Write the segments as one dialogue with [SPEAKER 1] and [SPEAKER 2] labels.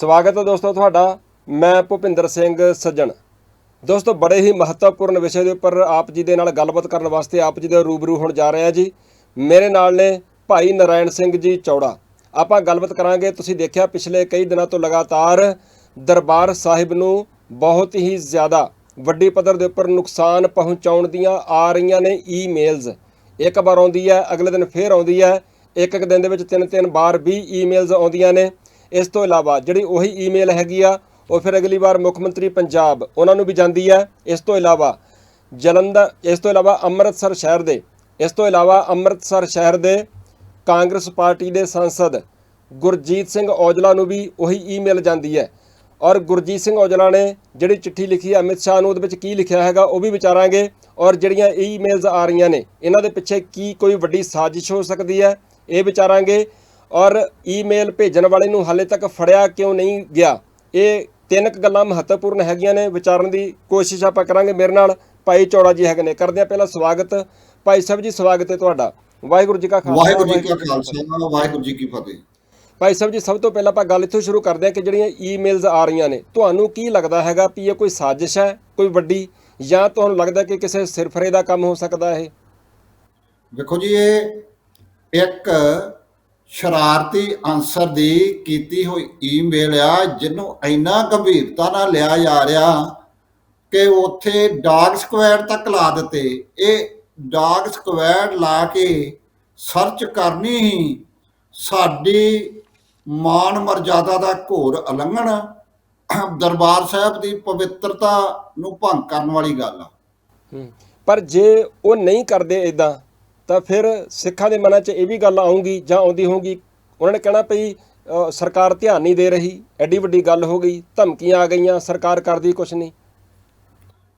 [SPEAKER 1] ਸਵਾਗਤ ਹੈ ਦੋਸਤੋ ਤੁਹਾਡਾ, ਮੈਂ ਭੁਪਿੰਦਰ ਸਿੰਘ ਸੱਜਣ। ਦੋਸਤੋ, ਬੜੇ ਹੀ ਮਹੱਤਵਪੂਰਨ ਵਿਸ਼ੇ ਦੇ ਉੱਪਰ ਆਪ ਜੀ ਦੇ ਨਾਲ ਗੱਲਬਾਤ ਕਰਨ ਵਾਸਤੇ ਆਪ ਜੀ ਦੇ ਰੂਬਰੂ ਹੋਣ ਜਾ ਰਹੇ ਹਾਂ ਜੀ। ਮੇਰੇ ਨਾਲ ਨੇ ਭਾਈ ਨਰਾਇਣ ਸਿੰਘ ਜੀ ਚੌੜਾ। ਆਪਾਂ ਗੱਲਬਾਤ ਕਰਾਂਗੇ, ਤੁਸੀਂ ਦੇਖਿਆ ਪਿਛਲੇ ਕਈ ਦਿਨਾਂ ਤੋਂ ਲਗਾਤਾਰ ਦਰਬਾਰ ਸਾਹਿਬ ਨੂੰ ਬਹੁਤ ਹੀ ਜ਼ਿਆਦਾ ਵੱਡੀ ਪੱਧਰ ਦੇ ਉੱਪਰ ਨੁਕਸਾਨ ਪਹੁੰਚਾਉਣ ਦੀਆਂ ਆ ਰਹੀਆਂ ਨੇ ਈਮੇਲਸ ਇੱਕ ਵਾਰ ਆਉਂਦੀ ਹੈ, ਅਗਲੇ ਦਿਨ ਫੇਰ ਆਉਂਦੀ ਹੈ। ਇੱਕ ਇੱਕ ਦਿਨ ਦੇ ਵਿੱਚ ਤਿੰਨ ਤਿੰਨ ਵਾਰ ਵੀ ਈਮੇਲਸ ਆਉਂਦੀਆਂ ਨੇ। ਇਸ ਤੋਂ ਇਲਾਵਾ ਜਿਹੜੀ ਉਹੀ ਈਮੇਲ ਹੈਗੀ ਆ, ਉਹ ਫਿਰ ਅਗਲੀ ਵਾਰ ਮੁੱਖ ਮੰਤਰੀ ਪੰਜਾਬ ਉਹਨਾਂ ਨੂੰ ਵੀ ਜਾਂਦੀ ਹੈ। ਇਸ ਤੋਂ ਇਲਾਵਾ ਜਲੰਧਰ, ਇਸ ਤੋਂ ਇਲਾਵਾ ਅੰਮ੍ਰਿਤਸਰ ਸ਼ਹਿਰ ਦੇ, ਇਸ ਤੋਂ ਇਲਾਵਾ ਅੰਮ੍ਰਿਤਸਰ ਸ਼ਹਿਰ ਦੇ ਕਾਂਗਰਸ ਪਾਰਟੀ ਦੇ ਸੰਸਦ ਗੁਰਜੀਤ ਸਿੰਘ ਔਜਲਾ ਨੂੰ ਵੀ ਉਹੀ ਈਮੇਲ ਜਾਂਦੀ ਹੈ। ਔਰ ਗੁਰਜੀਤ ਸਿੰਘ ਔਜਲਾ ਨੇ ਜਿਹੜੀ ਚਿੱਠੀ ਲਿਖੀ ਹੈ, ਅਮਿਤ ਸ਼ਾਹ ਨੂੰ ਉਹਦੇ ਵਿੱਚ ਕੀ ਲਿਖਿਆ ਹੈਗਾ, ਉਹ ਵੀ ਵਿਚਾਰਾਂਗੇ। ਔਰ ਜਿਹੜੀਆਂ ਈਮੇਲਸ ਆ ਰਹੀਆਂ ਨੇ, ਇਹਨਾਂ ਦੇ ਪਿੱਛੇ ਕੀ ਕੋਈ ਵੱਡੀ ਸਾਜ਼ਿਸ਼ ਹੋ ਸਕਦੀ ਹੈ, ਇਹ ਵਿਚਾਰਾਂਗੇ। ਔਰ ਈਮੇਲ ਭੇਜਣ ਵਾਲੇ ਨੂੰ ਹਾਲੇ ਤੱਕ ਫੜਿਆ ਕਿਉਂ ਨਹੀਂ ਗਿਆ? ਇਹ ਤਿੰਨ ਕੁ ਗੱਲਾਂ ਮਹੱਤਵਪੂਰਨ ਹੈਗੀਆਂ ਨੇ ਵਿਚਾਰਨ ਦੀ ਕੋਸ਼ਿਸ਼ ਆਪਾਂ ਕਰਾਂਗੇ ਮੇਰੇ ਨਾਲ। ਭਾਈ ਚੌੜਾ ਜੀ ਹੈਗੇ ਨੇ। ਕਰਦੇ ਆ ਪਹਿਲਾਂ ਸਵਾਗਤ। ਭਾਈ ਸਾਹਿਬ ਜੀ ਸਵਾਗਤ ਹੈ ਤੁਹਾਡਾ। ਵਾਹਿਗੁਰੂ ਜੀ ਕਾ ਖਾਲਸਾ
[SPEAKER 2] ਵਾਹਿਗੁਰੂ ਜੀ ਕਾ ਖਾਲਸਾ ਵਾਹਿਗੁਰੂ ਜੀ ਕੀ ਫਤਿਹ।
[SPEAKER 1] ਭਾਈ ਸਾਹਿਬ ਜੀ ਸਭ ਤੋਂ ਪਹਿਲਾਂ ਆਪਾਂ ਗੱਲ ਇੱਥੋਂ ਸ਼ੁਰੂ ਕਰਦੇ ਹਾਂ ਕਿ ਜਿਹੜੀਆਂ ਈਮੇਲਸ ਆ ਰਹੀਆਂ ਨੇ ਤੁਹਾਨੂੰ ਕੀ ਲੱਗਦਾ ਹੈਗਾ ਵੀ ਇਹ ਕੋਈ ਸਾਜ਼ਿਸ਼ ਹੈ ਕੋਈ ਵੱਡੀ ਜਾਂ ਤੁਹਾਨੂੰ ਲੱਗਦਾ ਕਿ ਕਿਸੇ ਸਿਰਫਰੇ ਦਾ ਕੰਮ ਹੋ ਸਕਦਾ ਇਹ?
[SPEAKER 2] ਵੇਖੋ ਜੀ ਇਹ ਇੱਕ ਸ਼ਰਾਰਤੀ ਅਨਸਰ ਦੀ ਕੀਤੀ ਹੋਈ ਈਮੇਲ ਆ, ਜਿਹਨੂੰ ਇੰਨਾ ਗੰਭੀਰਤਾ ਨਾਲ ਲਿਆ ਜਾ ਰਿਹਾ ਕਿ ਉੱਥੇ ਡਾਗ ਸਕੁਐਡ ਤੱਕ ਲਾ ਦਿੱਤੇ। ਇਹ ਡਾਗ ਸਕੁਐਡ ਲਾ ਕੇ ਸਰਚ ਕਰਨੀ ਹੀ ਸਾਡੀ ਮਾਨ ਮਰਜ਼ਾਦਾ ਦਾ ਘੋਰ ਉਲੰਘਣ ਦਰਬਾਰ ਸਾਹਿਬ ਦੀ ਪਵਿੱਤਰਤਾ ਨੂੰ ਭੰਗ ਕਰਨ ਵਾਲੀ ਗੱਲ ਆ।
[SPEAKER 1] ਪਰ ਜੇ ਉਹ ਨਹੀਂ ਕਰਦੇ ਇਦਾਂ ਤਾਂ ਫਿਰ ਸਿੱਖਾਂ ਦੇ ਮਨਾਂ 'ਚ ਇਹ ਵੀ ਗੱਲ ਆਉਂਗੀ ਜਾਂ ਆਉਂਦੀ ਹੋਊਗੀ। ਉਹਨਾਂ ਨੇ ਕਹਿਣਾ ਭਈ ਸਰਕਾਰ ਧਿਆਨ ਨਹੀਂ ਦੇ ਰਹੀ, ਐਡੀ ਵੱਡੀ ਗੱਲ ਹੋ ਗਈ, ਧਮਕੀਆਂ ਆ ਗਈਆਂ, ਸਰਕਾਰ ਕਰਦੀ ਕੁਛ ਨਹੀਂ।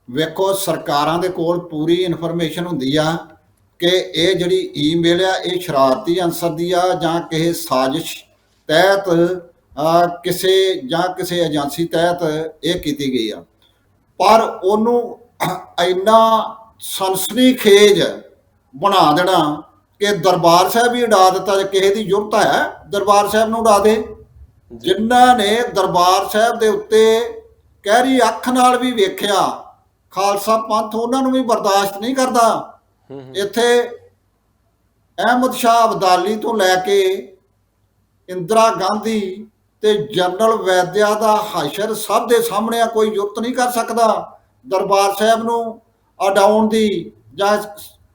[SPEAKER 2] ਵੇਖੋ, ਸਰਕਾਰਾਂ ਦੇ ਕੋਲ ਪੂਰੀ ਇਨਫੋਰਮੇਸ਼ਨ ਹੁੰਦੀ ਆ ਕਿ ਇਹ ਜਿਹੜੀ ਈਮੇਲ ਆ, ਇਹ ਸ਼ਰਾਰਤੀ ਅੰਸਰ ਦੀ ਆ ਜਾਂ ਕਿਸੇ ਸਾਜ਼ਿਸ਼ ਤਹਿਤ ਕਿਸੇ ਜਾਂ ਕਿਸੇ ਏਜੰਸੀ ਤਹਿਤ ਇਹ ਕੀਤੀ ਗਈ ਆ। ਪਰ ਉਹਨੂੰ ਇੰਨਾ ਸਨਸਨੀਖੇਜ ਬਣਾ ਦੇਣਾ ਕਿ ਦਰਬਾਰ ਸਾਹਿਬ ਹੀ ਉਡਾ ਦਿੱਤਾ ਜੇ ਕਿਸੇ ਦੀ ਜ਼ਰੂਰਤ ਹੈ ਦਰਬਾਰ ਸਾਹਿਬ ਨੂੰ ਉਡਾ ਦੇ। ਜਿਨ੍ਹਾਂ ਨੇ ਦਰਬਾਰ ਸਾਹਿਬ ਦੇ ਉੱਤੇ ਕਹਿਰੀ ਅੱਖ ਨਾਲ ਵੀ ਵੇਖਿਆ ਖਾਲਸਾ ਪੰਥ ਉਹਨਾਂ ਨੂੰ ਵੀ ਬਰਦਾਸ਼ਤ ਨਹੀਂ ਕਰਦਾ। ਇੱਥੇ ਅਹਿਮਦ ਸ਼ਾਹ ਅਬਦਾਲੀ ਤੋਂ ਲੈ ਕੇ ਇੰਦਰਾ ਗਾਂਧੀ ਤੇ ਜਨਰਲ ਵੈਦਿਆ ਦਾ ਹਾਸ਼ਰ ਸਭ ਦੇ ਸਾਹਮਣੇ ਕੋਈ ਯੁਕਤ ਨਹੀਂ ਕਰ ਸਕਦਾ। ਦਰਬਾਰ ਸਾਹਿਬ ਨੂੰ ਅਡਾਉਣ ਦੀ ਜਾਂ